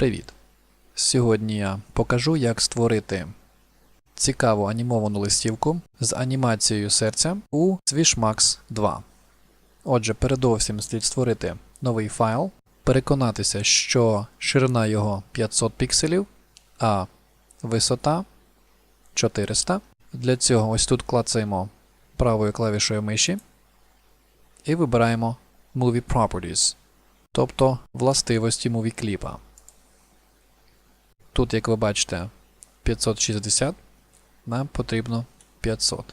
Привіт! Сьогодні я покажу, як створити цікаву анімовану листівку з анімацією серця у Swishmax 2. Отже, передовсім слід створити новий файл, переконатися, що ширина його 500 пікселів, а висота 400. Для цього ось тут клацаємо правою клавішою миші і вибираємо Movie Properties, тобто властивості муві кліпа. Тут, як ви бачите, 560, нам потрібно 500.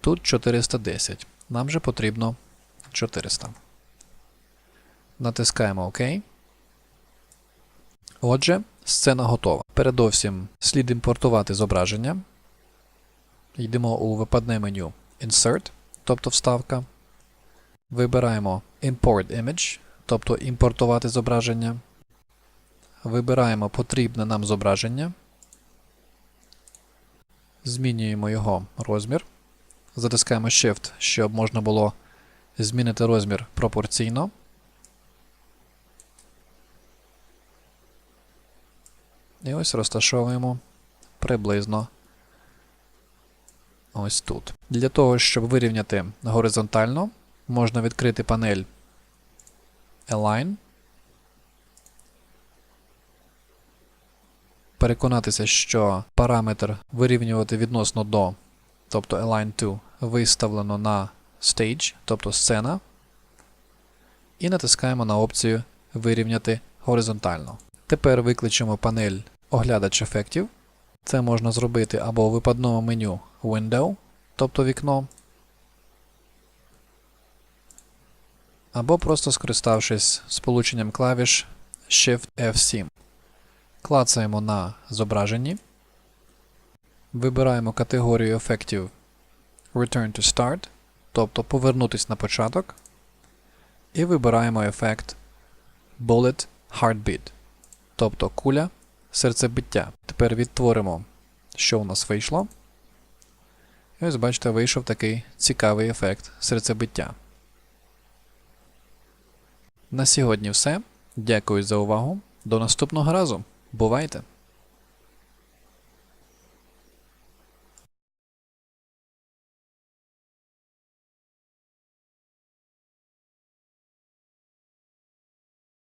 Тут 410. Нам же потрібно 400. Натискаємо ОК. Отже, сцена готова. Передовсім слід імпортувати зображення. Йдемо у випадне меню Insert, тобто вставка. Вибираємо Import Image, тобто імпортувати зображення. Вибираємо потрібне нам зображення. Змінюємо його розмір. Затискаємо Shift, щоб можна було змінити розмір пропорційно. І ось розташовуємо приблизно ось тут. Для того, щоб вирівняти горизонтально, можна відкрити панель Align. Переконатися, що параметр вирівнювати відносно до, тобто Align to, виставлено на Stage, тобто сцена. І натискаємо на опцію Вирівняти горизонтально. Тепер викличемо панель Оглядач ефектів. Це можна зробити або у випадному меню Window, тобто вікно, або просто скориставшись сполученням клавіш Shift F7. Клацаємо на зображенні. Вибираємо категорію ефектів Return to Start, тобто повернутись на початок. І вибираємо ефект Bullet Heartbeat, тобто куля серцебиття. Тепер відтворимо, що у нас вийшло. І ось бачите, вийшов такий цікавий ефект серцебиття. На сьогодні все. Дякую за увагу. До наступного разу. Бувайте!